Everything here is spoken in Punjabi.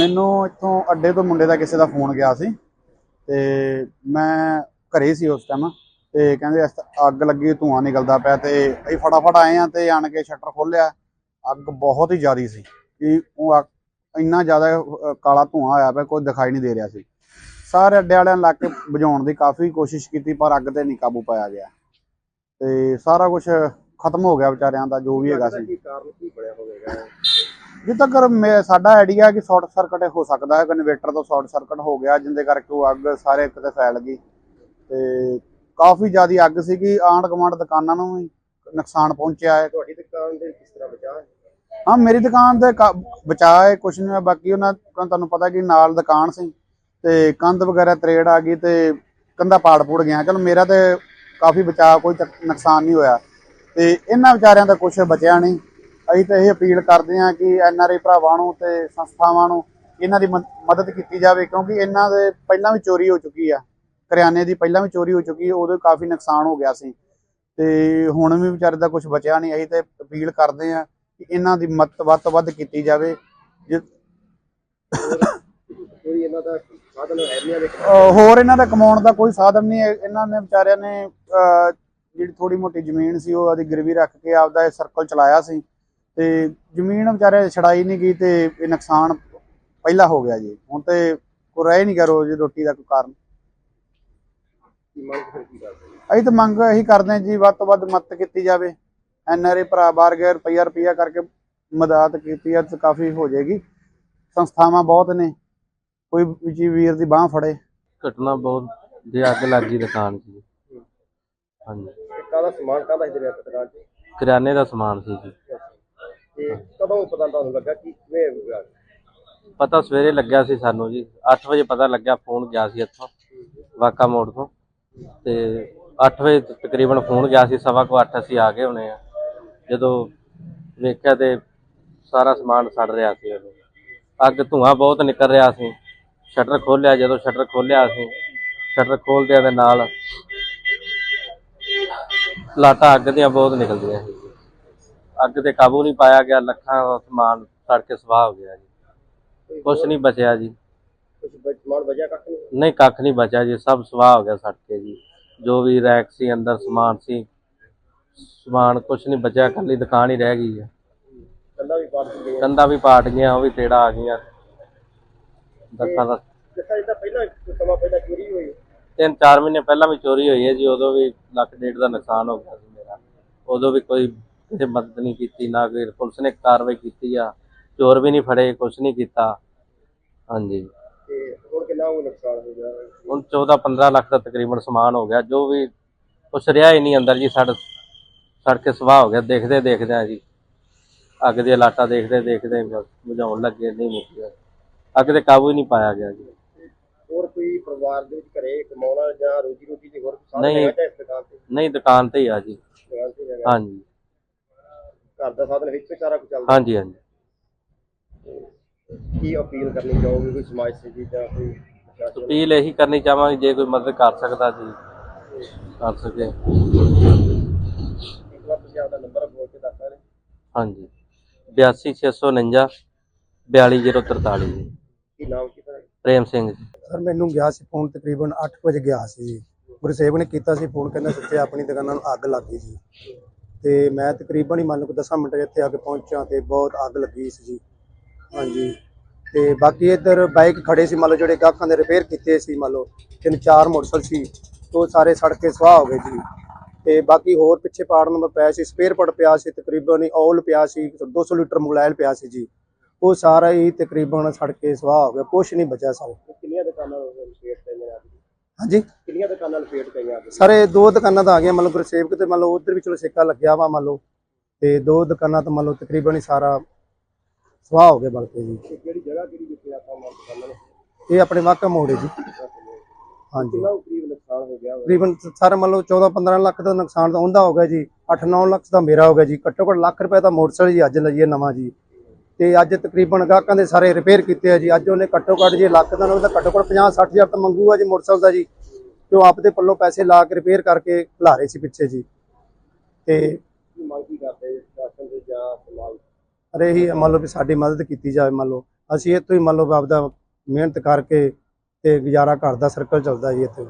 ਮੈਨੂੰ ਇੱਥੋਂ ਅੱਡੇ ਤੋਂ ਮੁੰਡੇ ਦਾ ਕਿਸੇ ਦਾ ਫੋਨ ਗਿਆ ਸੀ ਤੇ ਮੈਂ ਘਰੇ ਸੀ ਉਸ ਟਾਈਮ ਤੇ ਕਹਿੰਦੇ ਇਸ ਅੱਗ ਲੱਗੀ, ਧੂਆਂ ਨਿਕਲਦਾ ਪਿਆ ਤੇ ਅਸੀਂ ਫਟਾਫਟ ਆਏ ਆ ਤੇ ਆਣ ਕੇ ਸ਼ਟਰ ਖੋਲਿਆ ਅੱਗ ਬਹੁਤ ਹੀ ਜ਼ਿਆਦੀ ਸੀ ਕਿ ਉਹ ਅੱਗ- ਇੰਨਾ ਜ਼ਿਆਦਾ ਕਾਲਾ ਧੂਆਂ ਆਇਆ ਪਿਆ, ਕੋਈ ਦਿਖਾਈ ਨਹੀਂ ਦੇ ਰਿਹਾ ਸੀ। ਸਾਰੇ ਅੱਡੇ ਵਾਲਿਆਂ ਨੇ ਲੱਗ ਕੇ ਬੁਝਾਉਣ ਦੀ ਕਾਫੀ ਕੋਸ਼ਿਸ਼ ਕੀਤੀ, ਪਰ ਅੱਗ ਤੇ ਨਹੀਂ ਕਾਬੂ ਪਾਇਆ ਗਿਆ। ਤੇ ਸਾਰਾ ਕੁਝ ਖਤਮ ਹੋ ਗਿਆ ਵਿਚਾਰਿਆਂ ਦਾ ਜੋ ਵੀ ਹੈਗਾ ਸੀ। ਕੀ ਕਾਰਨ ਕੀ ਬਣਿਆ ਹੋਵੇਗਾ? ਜਿੱਦ ਤੱਕ ਮੈਂ- ਸਾਡਾ ਆਈਡੀਆ ਹੈ ਕਿ ਸ਼ਾਰਟ ਸਰਕਟ ਹੋ ਸਕਦਾ ਹੈ ਕਨਵੇਟਰ ਤੋਂ ਸ਼ਾਰਟ ਸਰਕਟ ਹੋ ਗਿਆ ਜਿੰਦੇ ਕਰਕੇ ਉਹ ਅੱਗ ਸਾਰੇ ਕਿਤੇ ਫੈਲ ਗਈ। ਤੇ ਕਾਫੀ ਜ਼ਿਆਦਾ ਅੱਗ ਸੀਗੀ ਆਂਢ ਗੁਆਂਢ ਦੁਕਾਨਾਂ ਨੂੰ ਵੀ ਨੁਕਸਾਨ ਪਹੁੰਚਿਆ ਹੈ। ਤੁਹਾਡੀ ਦੁਕਾਨ ਦੇ ਕਿਸ ਤਰ੍ਹਾਂ ਬਚਾ ਹੈ? ਮੇਰੀ ਦੁਕਾਨ ਤੇ ਕਾ- ਬਚਾਅ ਹੈ ਕੁਛ ਨਹੀਂ ਹੋਇਆ ਬਾਕੀ ਉਹਨਾਂ ਤੁਹਾਨੂੰ ਪਤਾ ਕਿ ਨਾਲ ਦੁਕਾਨ ਸੀ ਤੇ ਕੰਧ ਵਗੈਰਾ ਤਰੇੜ ਆ ਗਈ ਤੇ ਕੰਧਾ ਪਾੜ ਪੂੜ ਗਿਆ। ਚਲੋ ਮੇਰਾ ਤੇ ਕਾਫੀ ਬਚਾਅ ਕੋਈ ਨੁਕਸਾਨ ਨਹੀਂ ਹੋਇਆ। ਤੇ ਇਹਨਾਂ ਵਿਚਾਰਿਆਂ ਦਾ ਕੁਝ ਬਚਿਆ ਨਹੀਂ। ਅਸੀਂ ਤਾਂ ਇਹ ਅਪੀਲ ਕਰਦੇ ਹਾਂ ਕਿ ਐਨ ਆਰ ਆਈ ਭਰਾਵਾਂ ਨੂੰ ਤੇ ਸੰਸਥਾਵਾਂ ਨੂੰ ਇਹਨਾਂ ਦੀ ਮਦ- ਮਦਦ ਕੀਤੀ ਜਾਵੇ ਕਿਉਂਕਿ ਇਹਨਾਂ ਦੇ ਪਹਿਲਾਂ ਵੀ ਚੋਰੀ ਹੋ ਚੁੱਕੀ ਆ। ਕਰਿਆਨੇ ਦੀ ਪਹਿਲਾਂ ਵੀ ਚੋਰੀ ਹੋ ਚੁੱਕੀ ਉਦੋਂ ਕਾਫੀ ਨੁਕਸਾਨ ਹੋ ਗਿਆ ਸੀ। ਤੇ ਹੁਣ ਵੀ ਵਿਚਾਰੇ ਦਾ ਕੁਝ ਬਚਿਆ ਨਹੀਂ। ਅਸੀਂ ਤੇ ਅਪੀਲ ਕਰਦੇ ਹਾਂ ਕਿ ਇਹਨਾਂ ਦੀ ਮਦਦ ਵੱਧ ਤੋਂ ਵੱਧ ਕੀਤੀ ਜਾਵੇ। ਜੇ- ਕੋਈ ਇਹਨਾਂ ਦਾ ਸਾਧਨ ਹੈ ਨਹੀਂ ਹੋਰ ਇਹਨਾਂ ਦਾ ਕਮਾਉਣ ਦਾ ਕੋਈ ਸਾਧਨ ਨਹੀਂ ਇਹਨਾਂ ਨੇ ਵਿਚਾਰਿਆਂ ਨੇ ਜਿਹੜੀ ਥੋੜੀ ਮੋਟੀ ਜ਼ਮੀਨ ਸੀ ਉਹ ਆਦੀ ਗਿਰਵੀ ਰੱਖ ਕੇ ਆਪਦਾ ਇਹ ਸਰਕਲ ਚਲਾਇਆ ਸੀ। ਤੇ ਜ਼ਮੀਨ ਵਿਚਾਰੇ ਛੜਾਈ ਨਹੀਂ ਗਈ ਤੇ ਇਹ ਨੁਕਸਾਨ ਪਹਿਲਾਂ ਹੋ ਗਿਆ ਜੀ। ਹੁਣ ਤੇ ਕੋਈ ਰਹਿ ਨਹੀਂ ਗਿਆ ਰੋਜ਼ ਰੋਟੀ ਦਾ ਕੋਈ ਕਾਰਨ। ਕੀ ਕੀ? ਅਸੀਂ ਤਾਂ ਮੰਗ ਇਹੀ ਕਰਦੇ ਜੀ ਵੱਧ ਤੋਂ ਵੱਧ ਮਦਦ ਕੀਤੀ ਜਾਵੇ। ਐਨਆਰਏ ਭਰਾ ਬਾਹਰ ਗਏ ਰੁਪਈਆ ਰੁਪਈਆ ਕਰਕੇ ਮਦਦ ਕੀਤੀ ਆ ਤੇ ਕਾਫੀ ਹੋ ਜਾਏਗੀ। ਸੰਸਥਾਵਾਂ ਬਹੁਤ ਨੇ ਕੋਈ ਜੀ ਵੀਰ ਦੀ ਬਾਹ ਫੜੇ। ਘਟਨਾ ਬਹੁਤ ਜੇ ਅੱਗ ਲੱਗ ਦੁਕਾਨ ਜੀ। ਹਾਂਜੀ। ਕਾਹਦਾ ਸਮਾਨ ਕਾਹਦਾ ਇਧਰ ਆ ਦੁਕਾਨ 'ਚ ਕਰਿਆਨੇ ਦਾ ਸਮਾਨ ਸੀ ਜੀ। ਤੇ ਕਦੋਂ ਪਤਾ ਤੁਹਾਨੂੰ ਲੱਗਾ ਕਿ ਕਿਵੇਂ ਹੋਇਆ ਪਤਾ ਸਵੇਰੇ ਲੱਗਿਆ ਸੀ ਸਾਨੂੰ ਜੀ। 8 ਵਜੇ ਪਤਾ ਲੱਗਿਆ ਫੋਨ ਗਿਆ ਸੀ ਇੱਥੋਂ ਵਾਕਾ ਮੋੜ ਤੋਂ। ਤੇ 8 ਵਜੇ ਤਕਰੀਬਨ ਫੋਨ ਗਿਆ ਸੀ ਸਵਾ ਕੁ 8 ਅਸੀਂ ਆ ਗਏ ਹੋਣੇ ਆ। ਜਦੋਂ ਵੇਖਿਆ ਤੇ ਸਾਰਾ ਸਮਾਨ ਸੜ ਰਿਹਾ ਸੀ ਉਦੋਂ ਅੱਗ ਧੂਆਂ ਬਹੁਤ ਨਿਕਲ ਰਿਹਾ ਸੀ। ਸ਼ਟਰ ਖੋਲਿਆ ਜਦੋਂ ਸ਼ਟਰ ਖੋਲਿਆ ਅਸੀਂ ਸ਼ਟਰ ਖੋਲਦਿਆਂ ਦੇ ਨਾਲ ਲਾਟਾਂ ਅੱਗ ਦੀਆਂ ਬਹੁਤ ਨਿਕਲਦੀਆਂ ਸੀ ਅੱਗ ਤੇ ਕਾਬੂ ਨਹੀਂ ਪਾਇਆ ਗਿਆ ਲੱਖਾਂ ਦਾ ਸਮਾਨ ਸੜ ਕੇ ਸਵਾਹ ਹੋ ਗਿਆ ਜੀ। ਕੁਛ ਨਹੀਂ ਬਚਿਆ ਜੀ। ਕੁਝ ਸਮਾਨ ਵਜ੍ਹਾ ਕੱਖ ਨਹੀਂ? ਨਹੀਂ ਕੱਖ ਨਹੀਂ ਬਚਿਆ ਜੀ ਸਭ ਸਵਾਹ ਹੋ ਗਿਆ ਸੜ ਕੇ ਜੀ। ਜੋ ਵੀ ਰੈਕ ਸੀ ਅੰਦਰ ਸਮਾਨ ਸੀ ਸਮਾਨ ਕੁਛ ਨਹੀਂ ਬਚਿਆ ਇਕੱਲੀ ਦੁਕਾਨ ਹੀ ਰਹਿ ਗਈ ਹੈ ਕੰਦਾ ਵੀ ਪਾਟ ਗਈਆਂ ਉਹ ਵੀ ਤੇੜਾ ਆ ਗਈਆਂ। ਦੱਸਾਂ ਦਾ ਜਿੱਦਾਂ ਇਹਦਾ ਪਹਿਲਾਂ ਕੁਝ ਸਮਾਂ ਪਹਿਲਾਂ ਚੋਰੀ ਹੋਈ। ਤਿੰਨ ਚਾਰ ਮਹੀਨੇ ਪਹਿਲਾਂ ਵੀ ਚੋਰੀ ਹੋਈ ਹੈ ਜੀ ਉਦੋਂ ਵੀ ਲੱਖ ਡੇਢ ਦਾ ਨੁਕਸਾਨ ਹੋ ਗਿਆ ਸੀ ਮੇਰਾ। ਉਦੋਂ ਵੀ ਕੋਈ ਕਿਸੇ ਮਦਦ ਨਹੀਂ ਕੀਤੀ ਨਾ ਕੋਈ ਪੁਲਿਸ ਨੇ ਕਾਰਵਾਈ ਕੀਤੀ ਆ ਚੋਰ ਵੀ ਨਹੀਂ ਫੜੇ ਕੁਛ ਨਹੀਂ ਕੀਤਾ। ਹਾਂਜੀ। ਤੇ ਹੁਣ ਕਿੰਨਾ ਉਹ ਨੁਕਸਾਨ ਹੋ ਗਿਆ? ਹੁਣ 14 15 ਲੱਖ ਦਾ ਤਕਰੀਬਨ ਸਮਾਨ ਹੋ ਗਿਆ। ਜੋ ਵੀ ਕੁਛ ਰਿਹਾ ਹੀ ਨਹੀਂ ਅੰਦਰ ਜੀ ਸੜ ਸੜ ਕੇ ਸਵਾਹ ਹੋ ਗਿਆ। ਦੇਖਦੇ ਦੇਖਦੇ ਆ ਜੀ। ਅੱਗ ਦੀਆਂ ਲਾਟਾਂ ਦੇਖਦੇ ਦੇਖਦੇ ਬਸ ਬੁਝਾਉਣ ਲੱਗੇ ਨਹੀਂ ਮੁੱਕਿਆ। ਅੱਗ ਤੇ ਕਾਬੂ ਹੀ ਨਹੀਂ ਪਾਇਆ ਗਿਆ ਜੀ। ਪਰਿਵਾਰ ਦੇ ਵਿੱਚ ਘਰੇ ਕਮਾਉਣਾ ਜਾਂ ਰੋਜੀ ਰੋਟੀ ਦੀ ਹੋਰ ਸਾਧਨ ਨਹੀਂ। ਹੈਗਾ ਤਾਂ ਇਸ ਦੁਕਾਨ ਤੇ? ਨਹੀਂ ਦੁਕਾਨ ਤੇ ਹੀ ਆ ਜੀ। ਦੁਕਾਨ ਤੇ ਹੈਗਾ। ਹਾਂਜੀ। ਘਰ ਦਾ ਸਾਧਨ ਵਿੱਚ ਸਾਰਾ ਕੁਝ ਚੱਲਦਾ? ਹਾਂਜੀ ਹਾਂਜੀ। ਕੀ ਅਪੀਲ ਕਰਨੀ ਚਾਹੋਗੇ ਕੋਈ ਸਮਾਜ ਸੇਵੀ ਜਾਂ ਕੋਈ ਪ੍ਰਸ਼ਾਸਨ? ਅਪੀਲ ਇਹੀ ਕਰਨੀ ਚਾਹਾਂਗੇ ਜੇ ਕੋਈ ਮਦਦ ਕਰ ਸਕਦਾ ਜੀ ਕਰ ਸਕੇ। ਇੱਕ ਵਾਰ ਤੁਸੀਂ ਆਪਦਾ ਨੰਬਰ ਬੋਲ ਕੇ ਦੱਸ ਸਕਦੇ? ਹਾਂਜੀ। 82649 42043 ਜੀ ਕੀ ਨਾਮ ਕੀ ਤੁਹਾਡਾ? ਪ੍ਰੇਮ ਸਿੰਘ ਜੀ। ਸਰ, ਮੈਨੂੰ ਗਿਆ ਸੀ ਫੋਨ ਤਕਰੀਬਨ 8 ਵਜੇ ਗਿਆ ਸੀ ਜੀ। ਗੁਰਸੇਵ ਨੇ ਕੀਤਾ ਸੀ ਫੋਨ ਕਹਿੰਦਾ ਸੱਚੇ ਆਪਣੀ ਦੁਕਾਨਾਂ ਨੂੰ ਅੱਗ ਲੱਗ ਗਈ ਸੀ। ਤੇ ਮੈਂ ਤਕਰੀਬਨ ਹੀ ਮੰਨ ਲਓ 10 ਮਿੰਟ ਇੱਥੇ ਆ ਕੇ ਪਹੁੰਚਿਆ ਤੇ ਬਹੁਤ ਅੱਗ ਲੱਗੀ ਸੀ ਜੀ। ਹਾਂਜੀ। ਤੇ ਬਾਕੀ ਇੱਧਰ ਬਾਈਕ ਖੜੇ ਸੀ, ਮੰਨ ਲਓ ਜਿਹੜੇ ਗਾਹਕਾਂ ਦੇ ਰਿਪੇਅਰ ਕੀਤੇ ਸੀ, ਮੰਨ ਲਓ ਤਿੰਨ ਚਾਰ ਮੋਟਰਸਾਈਕਲ ਸੀ ਉਹ ਸਾਰੇ ਸੜ ਕੇ ਸਵਾਹ ਹੋ ਗਏ ਜੀ। ਤੇ ਬਾਕੀ ਹੋਰ ਪਿੱਛੇ ਪਾੜ ਨੰਬਰ ਪਿਆ ਸੀ ਸਪੇਅਰ ਪਾਰਟ ਪਿਆ ਸੀ, ਤਕਰੀਬਨ ਹੀ ਆਇਲ ਪਿਆ ਸੀ 200 ਲੀਟਰ ਮੁਗਲਾਇਲ ਪਿਆ ਸੀ ਜੀ। ਉਹ ਸਾਰਾ ਹੀ ਤਕਰੀਬਨ ਸੜ ਕੇ ਸਵਾਹ ਹੋ ਗਿਆ ਕੁਛ ਨਹੀਂ ਬਚਿਆ ਸਰ ਕਿੰਨੀਆਂ ਦੁਕਾਨਾਂ ਲਪੇਟ ਪਈਆਂ ਅੱਜ ਹਾਂਜੀ? ਕਿੰਨੀਆਂ ਦੁਕਾਨਾਂ ਲਪੇਟ ਅੱਜ? ਸਾਰੇ ਦੋ ਦੁਕਾਨਾਂ ਤਾਂ ਆ ਗਈਆਂ ਮੰਨ ਲਓ ਗੁਰਸੇਵਕ ਤੇ ਮੰਨ ਲਓ ਉਧਰ ਵੀ ਚਲੋ ਸਿੱਕਾ ਲੱਗਿਆ ਵਾ ਮੰਨ ਲਓ ਤੇ ਦੋ ਦੁਕਾਨਾਂ ਤਾਂ ਮੰਨ ਲਓ ਤਕਰੀਬਨ ਹੀ ਸਾਰਾ ਸਵਾਹ ਹੋ ਗਿਆ ਬਲਕਿ ਜੀ। ਤੇ ਕਿਹੜੀ ਜਗ੍ਹਾ ਕਿਹੜੀ ਜਿੱਥੇ ਆਪਾਂ ਮੰਨ ਦੁਕਾਨਾਂ ਨੂੰ? ਇਹ ਆਪਣੇ ਵਾਕਾ ਮੋੜ ਜੀ। ਹਾਂਜੀ। ਕਿੰਨਾ ਕੁ ਕਰੀਬ ਨੁਕਸਾਨ ਹੋ ਗਿਆ ਹੋਇਆ? ਤਕਰੀਬਨ ਸਾਰਾ ਮੰਨ ਲਓ 14 15 ਲੱਖ ਦਾ ਨੁਕਸਾਨ ਤਾਂ ਉਹਦਾ ਹੋ ਗਿਆ ਜੀ 8 9 ਲੱਖ ਦਾ ਮੇਰਾ ਹੋ ਗਿਆ ਜੀ ਘੱਟੋ ਘੱਟ ਲੱਖ ਰੁਪਏ ਦਾ ਮੋਟਰਸਾਈਕਲ ਜੀ ਅੱਜ ਲਈਏ ਨਵਾਂ ਜੀ। ਤੇ ਅੱਜ ਤਕਰੀਬਨ ਗਾਹਕਾਂ ਦੇ ਸਾਰੇ ਰਿਪੇਅਰ ਕੀਤੇ ਆ ਜੀ। ਅੱਜ ਉਹਨੇ ਘੱਟੋ ਘੱਟ ਜੇ ਲੱਖ ਦਾ ਉਹਦਾ ਘੱਟੋ ਘੱਟ 50 60 ਹਜ਼ਾਰ ਤਾਂ ਮੰਗੂਗਾ ਜੀ ਮੋਟਰਸਾਈਕਲ ਦਾ ਜੀ। ਤੇ ਉਹ ਆਪਦੇ ਪੱਲੋਂ ਪੈਸੇ ਲਾ ਕੇ ਰਿਪੇਅਰ ਕਰਕੇ ਲਾ ਰਹੇ ਸੀ ਪਿੱਛੇ ਜੀ। ਤੇ ਕੀ ਕਰਦੇ ਪ੍ਰਸ਼ਾਸਨ ਦੇ ਜਾਂ ਸਮਾਜ ਅਰੇ ਹੀ ਮੰਨ ਲਓ ਵੀ ਸਾਡੀ ਮਦਦ ਕੀਤੀ ਜਾਵੇ, ਮੰਨ ਲਓ। ਅਸੀਂ ਇੱਥੋਂ ਹੀ ਮੰਨ ਲਓ ਆਪਦਾ ਮਿਹਨਤ ਕਰਕੇ ਤੇ ਗੁਜ਼ਾਰਾ ਘਰ ਦਾ ਸਰਕਲ ਚੱਲਦਾ ਜੀ ਇੱਥੇ।